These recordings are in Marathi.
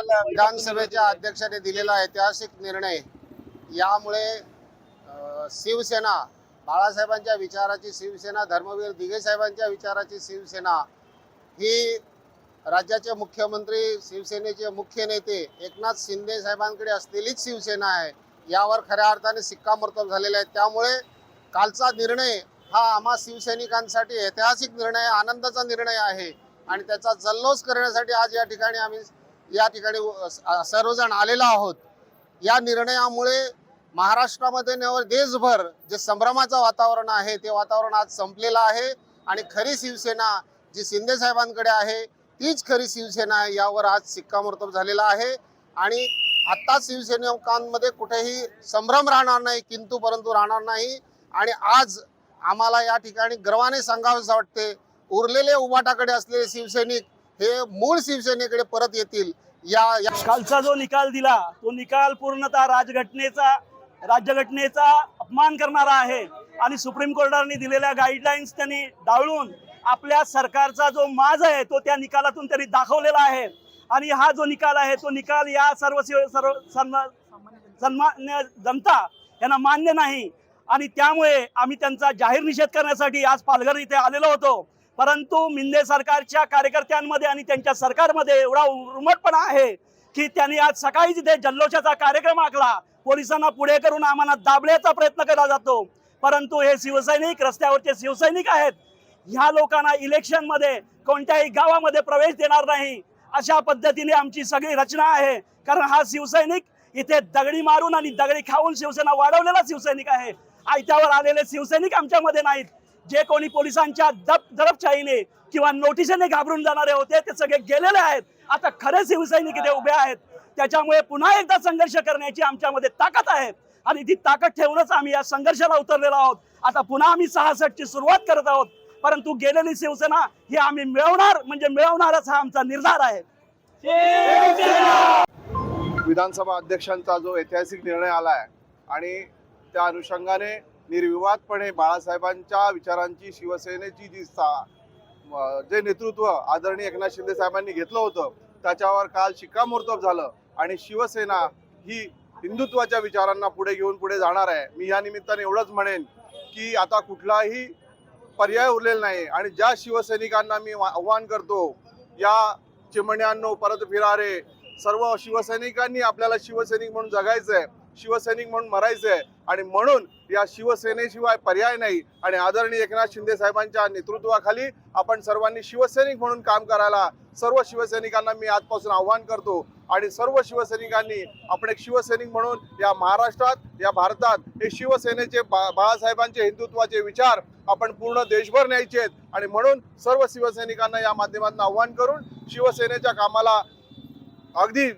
काल विधानसभेच्या अध्यक्षाने दिलेला ऐतिहासिक निर्णय. यामुळे शिवसेना बाळासाहेबांच्या विचाराची शिवसेना धर्मवीर दिघे साहेबांच्या विचाराची शिवसेना ही राज्याचे मुख्यमंत्री शिवसेनेचे मुख्य नेते एकनाथ शिंदे साहेबांकडे असलेलीच शिवसेना आहे. यावर खऱ्या अर्थाने शिक्कामोर्तब झालेला आहे. त्यामुळे कालचा निर्णय हा आम्हा शिवसैनिकांसाठी ऐतिहासिक निर्णय आनंदाचा निर्णय आहे. आणि त्याचा जल्लोष करण्यासाठी आज या ठिकाणी आम्ही या ठिकाणी सर्वजण आलेलो आहोत. या निर्णयामुळे महाराष्ट्रामध्ये नव्हे देशभर जे संभ्रमाचं वातावरण आहे ते वातावरण आज संपलेलं आहे. आणि खरी शिवसेना जी शिंदे साहेबांकडे आहे तीच खरी शिवसेना आहे यावर आज शिक्कामोर्तब झालेला आहे. आणि आत्ता शिवसैनिकांमध्ये कुठेही संभ्रम राहणार नाही किंतु परंतु राहणार नाही. आणि आज आम्हाला या ठिकाणी गर्वाने सांगावंसं वाटते उरलेले उभाटाकडे असलेले शिवसैनिक हे मूळ शिवसेनेकडे परत येतील. या या कालचा जो निकाल दिला तो निकाल पूर्णतः राजघटनेचा राज्यघटनेचा अपमान करणारा आहे. आणि सुप्रीम कोर्टाने दिलेल्या गाईडलाईन्स त्यांनी डाळून आपल्या सरकारचा जो माज आहे तो त्या निकालातून त्यांनी दाखवलेला आहे. आणि हा जो निकाल आहे तो निकाल या सर्व सर्व सन्मान्य जनता यांना मान्य नाही. आणि त्यामुळे आम्ही त्यांचा जाहीर निषेध करण्यासाठी आज पालघर इथे आलेलो होतो. परंतु मिंदे सरकारच्या कार्यकर्त्यांमध्ये आणि त्यांच्या सरकारमध्ये एवढा उर्मटपणा आहे की त्यांनी आज सकाळी तिथे जल्लोषाचा कार्यक्रम आखला पोलिसांना पुढे करून आम्हाला दाबण्याचा प्रयत्न केला जातो. परंतु हे शिवसैनिक रस्त्यावरचे शिवसैनिक आहेत. ह्या लोकांना इलेक्शनमध्ये कोणत्याही गावामध्ये प्रवेश देणार नाही. अशा पद्धतीने आमची सगळी रचना आहे. कारण हा शिवसैनिक इथे दगडी मारून आणि दगडी खाऊन शिवसेना वाढवलेला शिवसैनिक आहे. आयत्यावर आलेले शिवसैनिक आमच्यामध्ये नाहीत. जे कोणी पोलिसांच्या दप दडपशाहीने किंवा नोटिसेने घाबरून जाणारे होते ते सगळे गेलेले आहेत. आता खरे शिवसैनिक इथे उभे आहेत. त्याच्यामुळे पुन्हा एकदा संघर्ष करण्याची आमच्यामध्ये ताकद आहे. आणि ती ताकद ठेवूनच आम्ही या संघर्षाला उतरलेलो आहोत. आता पुन्हा आम्ही सहासष्टची सुरुवात करत आहोत. परंतु गेलेली शिवसेना ही आम्ही मिळवणार म्हणजे मिळवणारच हा आमचा निर्धार आहे. विधानसभा अध्यक्षांचा जो ऐतिहासिक निर्णय आला आहे आणि त्या अनुषंगाने निर्विवादपणे बाळासाहेबांच्या विचारांची शिवसेनेची जी सा जे नेतृत्व आदरणीय एकनाथ शिंदे साहेबांनी घेतलं होतं त्याच्यावर काल शिक्कामोर्तब झालं आणि शिवसेना ही हिंदुत्वाच्या विचारांना पुढे घेऊन पुढे जाणार आहे. मी या निमित्ताने एवढंच म्हणेन की आता कुठलाही पर्याय उरलेला नाही आणि ज्या शिवसैनिकांना मी वा- आव्हान करतो या चिमण्यांनो परत फिरारे सर्व शिवसैनिकांनी आपल्याला शिवसैनिक म्हणून जगायचं आहे शिवसैनिक म्हणून मरायचं आहे आणि म्हणून या शिवसेनेशिवाय पर्याय नाही. आणि आदरणीय एकनाथ शिंदे साहेबांच्या नेतृत्वाखाली आपण सर्वांनी शिवसैनिक म्हणून काम करायला सर्व शिवसैनिकांना मी आजपासून आव्हान करतो. आणि सर्व शिवसैनिकांनी आपण एक शिवसैनिक म्हणून या महाराष्ट्रात या भारतात हे शिवसेनेचे बा बाळासाहेबांचे हिंदुत्वाचे विचार आपण पूर्ण देशभर न्यायचे आहेत. आणि म्हणून सर्व शिवसैनिकांना या माध्यमातून आव्हान करून शिवसेनेच्या कामाला अगदी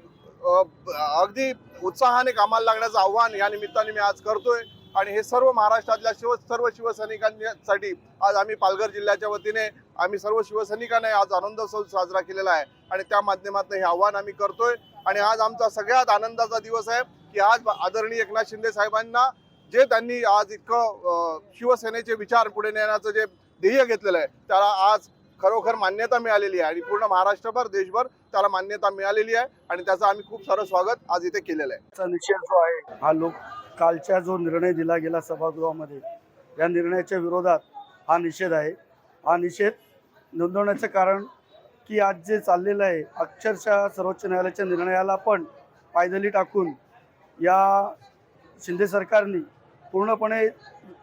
अगदी उत्साहाने कामाला लागण्याचं आव्हान या निमित्ताने मी आज करतोय. आणि हे सर्व महाराष्ट्रातल्या शिव सर्व शिवसैनिकांसाठी आज आम्ही पालघर जिल्ह्याच्या वतीने आम्ही सर्व शिवसैनिकांनी आज आनंदोत्सव साजरा केलेला आहे. आणि त्या माध्यमातून हे आव्हान आम्ही करतोय. आणि आज आमचा सगळ्यात आनंदाचा दिवस आहे की आज आदरणीय एकनाथ शिंदे साहेबांना जे त्यांनी आज इतकं शिवसेनेचे विचार पुढे नेण्याचं जे ध्येय घेतलेलं आहे त्याला आज खरोखर मान्यता मिळालेली आहे आणि पूर्ण महाराष्ट्रभर देशभर त्याला मान्यता मिळालेली आहे आणि त्याचं आम्ही खूप सारं स्वागत आज इथे केलेलं आहे. निषेध जो आहे हा लोक कालच्या जो निर्णय दिला गेला सभागृहामध्ये या निर्णयाच्या विरोधात हा निषेध आहे. हा निषेध नोंदवण्याचं कारण की आज जे चाललेलं आहे अक्षरशः सर्वोच्च न्यायालयाच्या निर्णयाला पण पायदली टाकून या शिंदे सरकारने पूर्णपणे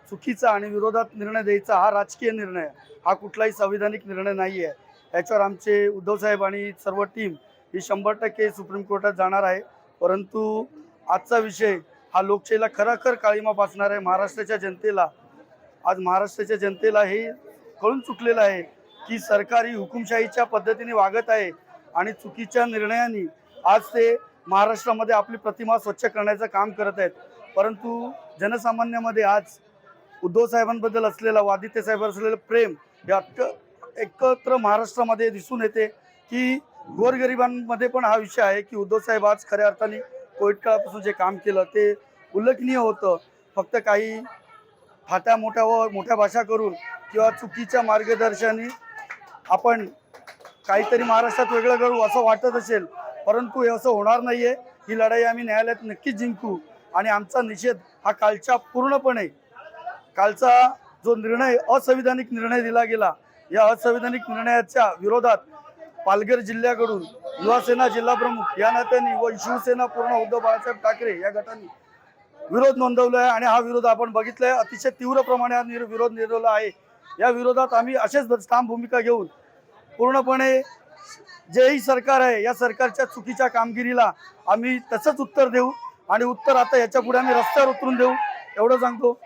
चुकीचा आणि विरोधात निर्णय द्यायचा हा राजकीय निर्णय. हा कुठलाही संविधानिक निर्णय नाही आहे. याच्यावर आमचे उद्धवसाहेब आणि सर्व टीम ही शंभर टक्के सुप्रीम कोर्टात जाणार आहे. परंतु आजचा विषय हा लोकशाहीला खराखर काळीमा पासणार आहे. महाराष्ट्राच्या जनतेला आज महाराष्ट्राच्या जनतेला हे कळून चुकलेलं आहे की सरकार ही हुकुमशाहीच्या पद्धतीने वागत आहे आणि चुकीच्या निर्णयाने आज ते महाराष्ट्रामध्ये आपली प्रतिमा स्वच्छ करण्याचं काम करत आहेत. परंतु जनसामान्यामध्ये आज उद्धव साहेबांबद्दल असलेला आदित्य साहेबांवर असलेलं प्रेम हे अक्क एकत्र महाराष्ट्रामध्ये दिसून येते की गोरगरिबांमध्ये पण हा विषय आहे की उद्धव साहेब आज खऱ्या अर्थाने कोविड काळापासून जे काम केलं ते उल्लेखनीय होतं. फक्त काही फाट्या मोठ्या व मोठ्या भाषा करून किंवा चुकीच्या मार्गदर्शनाने आपण काहीतरी महाराष्ट्रात वेगळं करू असं वाटत असेल परंतु हे असं होणार नाही आहे ही लढाई आम्ही न्यायालयात नक्कीच जिंकू. आणि आमचा निषेध हा कालच्या पूर्णपणे कालचा जो निर्णय असंविधानिक निर्णय दिला गेला या असंविधानिक निर्णयाच्या विरोधात पालघर जिल्ह्याकडून युवासेना जिल्हा प्रमुख या नात्याने व शिवसेना पूर्ण उद्धव बाळासाहेब ठाकरे या गटाने विरोध नोंदवला आहे. आणि हा विरोध आपण बघितलाय. अतिशय तीव्र प्रमाणात निर विरोध नोंदवला आहे. या विरोधात आम्ही असेच ठाम भूमिका घेऊन पूर्णपणे जेही सरकार आहे या सरकारच्या चुकीच्या कामगिरीला आम्ही तसंच उत्तर देऊ. आणि उत्तर आता याच्यापुढे आम्ही रस्त्यावर उतरून देऊ. एवढं सांगतो.